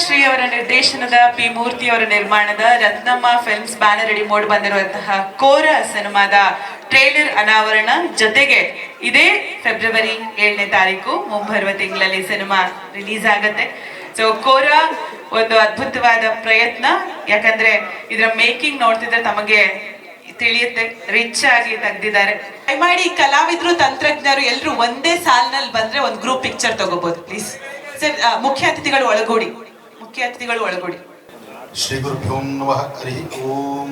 ಶ್ರೀ ಅವರ ನಿರ್ದೇಶನದ ಪಿ ಮೂರ್ತಿ ಅವರ ನಿರ್ಮಾಣದ ರತ್ನಮ್ಮ ಫಿಲ್ಮ್ಸ್ ಬ್ಯಾನರ್ ಅಡಿ ಮೋಡ್ ಬಂದಿರುವಂತಹ ಕೋರ ಸಿನಿಮಾದ ಟ್ರೇಲರ್ ಅನಾವರಣ ಜೊತೆಗೆ ಇದೇ ಫೆಬ್ರವರಿ ಏಳನೇ ತಾರೀಕು, ಮುಂಬರುವ ತಿಂಗಳಲ್ಲಿ ಸಿನಿಮಾ ರಿಲೀಸ್ ಆಗತ್ತೆ. ಸೊ ಕೋರ ಒಂದು ಅದ್ಭುತವಾದ ಪ್ರಯತ್ನ. ಯಾಕಂದ್ರೆ ಇದರ ಮೇಕಿಂಗ್ ನೋಡ್ತಿದ್ರೆ ತಮಗೆ ತಿಳಿಯುತ್ತೆ ರಿಚ್ ಆಗಿ ತೆಗ್ದಿದ್ದಾರೆ. ದಯಮಾಡಿ ಕಲಾವಿದರು, ತಂತ್ರಜ್ಞರು ಎಲ್ಲರೂ ಒಂದೇ ಸಾಲಿನಲ್ಲಿ ಬಂದ್ರೆ ಒಂದು ಗ್ರೂಪ್ ಪಿಕ್ಚರ್ ತಗೋಬಹುದು ಪ್ಲೀಸ್ ಸರ್ ಮುಖ್ಯ ಅತಿಥಿಗಳು ಒಳಗೂಡಿ. ಮುಖ್ಯ ಅತಿಥಿಗಳು ಒಳಗೂಡಿ ಶ್ರೀ ಗುರುಭ್ಯೋ ನಮಃ, ಹರಿ ಓಂ.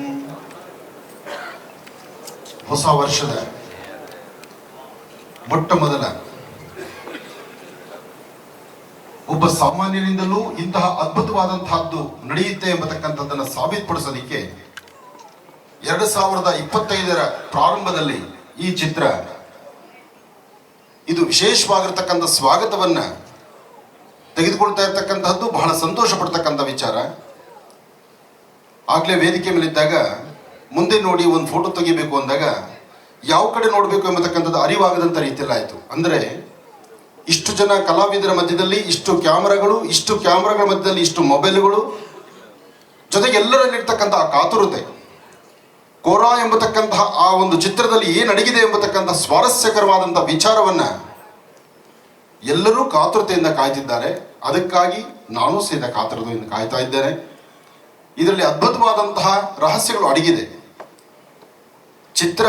ಹೊಸ ವರ್ಷದ ಮೊಟ್ಟ ಮೊದಲ ಒಬ್ಬ ಸಾಮಾನ್ಯರಿಂದಲೂ ಇಂತಹ ಅದ್ಭುತವಾದಂತಹದ್ದು ನಡೆಯುತ್ತೆ ಎಂಬತಕ್ಕಂಥದ್ದನ್ನು ಸಾಬೀತುಪಡಿಸಲಿಕ್ಕೆ ಎರಡು ಸಾವಿರದ ಇಪ್ಪತ್ತೈದರ ಪ್ರಾರಂಭದಲ್ಲಿ ಈ ಚಿತ್ರ ಇದು ವಿಶೇಷವಾಗಿರ್ತಕ್ಕಂಥ ಸ್ವಾಗತವನ್ನ ತೆಗೆದುಕೊಳ್ತಾ ಇರ್ತಕ್ಕಂತಹದ್ದು ಬಹಳ ಸಂತೋಷ ಪಡ್ತಕ್ಕಂಥ ವಿಚಾರ. ಆಗ್ಲೇ ವೇದಿಕೆ ಮೇಲಿದ್ದಾಗ ಮುಂದೆ ನೋಡಿ ಒಂದು ಫೋಟೋ ತೆಗಿಬೇಕು ಅಂದಾಗ ಯಾವ ಕಡೆ ನೋಡಬೇಕು ಎಂಬತಕ್ಕಂಥದ್ದು ಅರಿವಾಗದಂಥ ರೀತಿಯಲ್ಲಿ ಆಯಿತು. ಅಂದರೆ ಇಷ್ಟು ಜನ ಕಲಾವಿದರ ಮಧ್ಯದಲ್ಲಿ ಇಷ್ಟು ಕ್ಯಾಮ್ರಾಗಳು, ಇಷ್ಟು ಕ್ಯಾಮ್ರಾಗಳ ಮಧ್ಯದಲ್ಲಿ ಇಷ್ಟು ಮೊಬೈಲ್ಗಳು, ಜೊತೆಗೆ ಎಲ್ಲರಲ್ಲಿರ್ತಕ್ಕಂಥ ಆ ಕಾತುರತೆ, ಕೋರಾ ಎಂಬತಕ್ಕಂತಹ ಆ ಒಂದು ಚಿತ್ರದಲ್ಲಿ ಏನು ಅಡಗಿದೆ ಎಂಬತಕ್ಕಂಥ ಸ್ವಾರಸ್ಯಕರವಾದಂಥ ವಿಚಾರವನ್ನ ಎಲ್ಲರೂ ಕಾತುರತೆಯಿಂದ ಕಾಯ್ತಿದ್ದಾರೆ. ಅದಕ್ಕಾಗಿ ನಾನು ಸಹಿತ ಕಾತುರತೆಯಿಂದ ಕಾಯ್ತಾ ಇದ್ದೇನೆ. ಇದರಲ್ಲಿ ಅದ್ಭುತವಾದಂತಹ ರಹಸ್ಯಗಳು ಅಡಗಿದೆ. ಚಿತ್ರ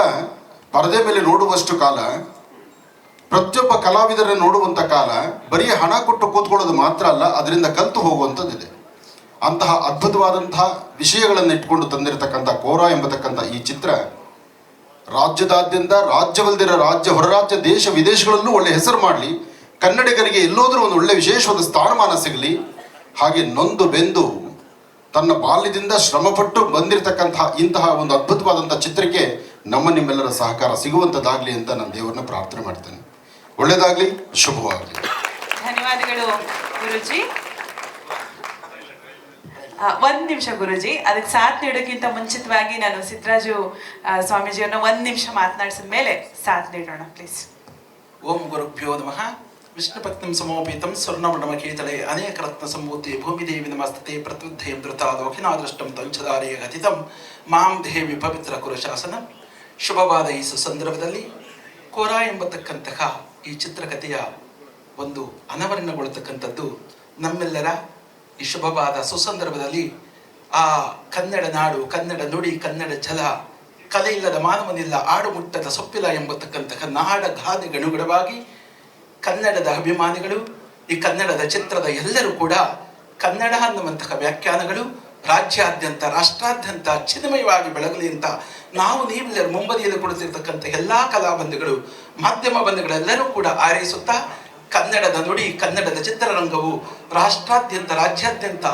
ಪರದೆ ಮೇಲೆ ನೋಡುವಷ್ಟು ಕಾಲ, ಪ್ರತಿಯೊಬ್ಬ ಕಲಾವಿದರನ್ನು ನೋಡುವಂತ ಕಾಲ, ಬರೀ ಹಣ ಕೊಟ್ಟು ಕೂತ್ಕೊಳ್ಳೋದು ಮಾತ್ರ ಅಲ್ಲ, ಅದರಿಂದ ಕಲ್ತು ಹೋಗುವಂಥದ್ದಿದೆ. ಅಂತಹ ಅದ್ಭುತವಾದಂತಹ ವಿಷಯಗಳನ್ನು ಇಟ್ಕೊಂಡು ತಂದಿರತಕ್ಕಂಥ ಕೋರ ಎಂಬತಕ್ಕಂಥ ಈ ಚಿತ್ರ, ರಾಜ್ಯದಾದ್ಯಂತ ರಾಜ್ಯವಲ್ದಿರ ರಾಜ್ಯ ಹೊರರಾಜ್ಯ ದೇಶ ವಿದೇಶಗಳಲ್ಲೂ ಒಳ್ಳೆ ಹೆಸರು ಮಾಡಲಿ ಕನ್ನಡಿಗರಿಗೆ ಎಲ್ಲೋದ್ರೂ ಒಂದು ಒಳ್ಳೆ ವಿಶೇಷವಾದ ಸ್ಥಾನಮಾನ ಸಿಗಲಿ ಹಾಗೆ ನೊಂದು ಬೆಂದು ತನ್ನ ಬಾಲ್ಯದಿಂದ ಶ್ರಮಪಟ್ಟು ಬಂದಿರತಕ್ಕಂತಹ ಇಂತಹ ಒಂದು ಅದ್ಭುತವಾದಂಥ ಚಿತ್ರಕ್ಕೆ ನಮ್ಮ ನಿಮ್ಮೆಲ್ಲರ ಸಹಕಾರ ಸಿಗುವಂಥದ್ದಾಗಲಿ ಅಂತ ನಾನು ದೇವರನ್ನ ಪ್ರಾರ್ಥನೆ ಮಾಡ್ತೇನೆ. ಒಳ್ಳೆಯದಾಗಲಿ ಶುಭವಾಗಲಿ. ಧನ್ಯವಾದಗಳು ಗುರುಜಿ. ಒಂದು ನಿಮಿಷ ಗುರುಜಿ ಅದಕ್ಕೆ ಸಾಥ್ ನೀಡೋಕ್ಕಿಂತ ಮುಂಚಿತವಾಗಿ ನಾನು ಸಿದ್ದರಾಜು ಸ್ವಾಮೀಜಿಯನ್ನು ಸ್ವಾಮೀಜಿಯವ್ರನ್ನ ಒಂದ್ ನಿಮಿಷ ಮಾತನಾಡಿಸಿದ ಮೇಲೆ ಸಾಥ್ ನೀಡೋಣ ಪ್ಲೀಸ್ ಓಂ ಗುರುಭ್ಯೋ ನಮಃ. ವಿಷ್ಣುಪತ್ನಿಂ ಸಮೋಪೀತಂ ಸ್ವರ್ಣಮಣಮ ಕೇತಳೆ ಅನೇಕ ರತ್ನ ಸಂಭೂತಿ ಭೂಮಿದೇವಿ ನಮಸ್ತತೆ ಪ್ರತ್ಯುದ್ಧೇಂ ಧೃತಾದೋಖಿನಾದೃಷ್ಟಂ ತಂಚದಾರಿಯ ಗತಿತಂ ಮಾಂ ದೇವಿ ಪವಿತ್ರ ಕುರುಶಾಸನ. ಶುಭವಾದ ಈ ಸುಸಂದರ್ಭದಲ್ಲಿ ಕೋರ ಎಂಬತಕ್ಕಂತಹ ಈ ಚಿತ್ರಕಥೆಯ ಒಂದು ಅನಾವರಣಗೊಳ್ಳತಕ್ಕಂಥದ್ದು ನಮ್ಮೆಲ್ಲರ ಈ ಶುಭವಾದ ಸುಸಂದರ್ಭದಲ್ಲಿ ಆ ಕನ್ನಡ ನಾಡು, ಕನ್ನಡ ನುಡಿ, ಕನ್ನಡ ಜಲ ಕಲೆ ಇಲ್ಲದ ಮಾನವನಿಲ್ಲ ಆಡು ಮುಟ್ಟದ ಸೊಪ್ಪಿಲ್ಲ ಎಂಬತಕ್ಕಂತಹ ನಾಡ ಗಾದೆಗನುಗುಣವಾಗಿ ಕನ್ನಡದ ಅಭಿಮಾನಿಗಳು, ಈ ಕನ್ನಡದ ಚಿತ್ರದ ಎಲ್ಲರೂ ಕೂಡ ಕನ್ನಡ ಅನ್ನುವಂತಹ ವ್ಯಾಖ್ಯಾನಗಳು ರಾಜ್ಯಾದ್ಯಂತ, ರಾಷ್ಟ್ರಾದ್ಯಂತ ಚಿನ್ಮಯವಾಗಿ ಬೆಳಗಲಿ ಅಂತ ನಾವು ನೀವೆಲ್ಲರೂ ಮುಂಬದಿಯಲ್ಲಿ ಕೊಡುತ್ತಿರ್ತಕ್ಕಂಥ ಎಲ್ಲಾ ಕಲಾಬಂಧುಗಳು ಮಾಧ್ಯಮ ಬಂಧುಗಳೆಲ್ಲರೂ ಕೂಡ ಆರೈಸುತ್ತಾ ಕನ್ನಡದ ನುಡಿ, ಕನ್ನಡದ ಚಿತ್ರರಂಗವು ರಾಷ್ಟ್ರಾದ್ಯಂತ, ರಾಜ್ಯಾದ್ಯಂತ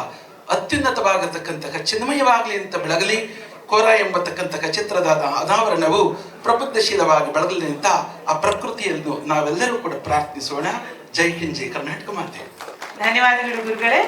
ಅತ್ಯುನ್ನತವಾಗಿರ್ತಕ್ಕಂತಹ ಚಿನ್ಮಯವಾಗಲಿ ಅಂತ ಬೆಳಗಲಿ ಕೋರ ಎಂಬತಕ್ಕಂತಹ ಚಿತ್ರದ ಅನಾವರಣವು ಪ್ರಬುದ್ಧಶೀಲವಾಗಿ ಬೆಳೆದಲ್ಲಿ ನಿಂತ ಆ ಪ್ರಕೃತಿಯನ್ನು ನಾವೆಲ್ಲರೂ ಕೂಡ ಪ್ರಾರ್ಥಿಸೋಣ. ಜೈ ಹಿಂದ್, ಜೈ ಕರ್ನಾಟಕ ಮಾತೆ. ಧನ್ಯವಾದಗಳು ಗುರುಗಳೇ.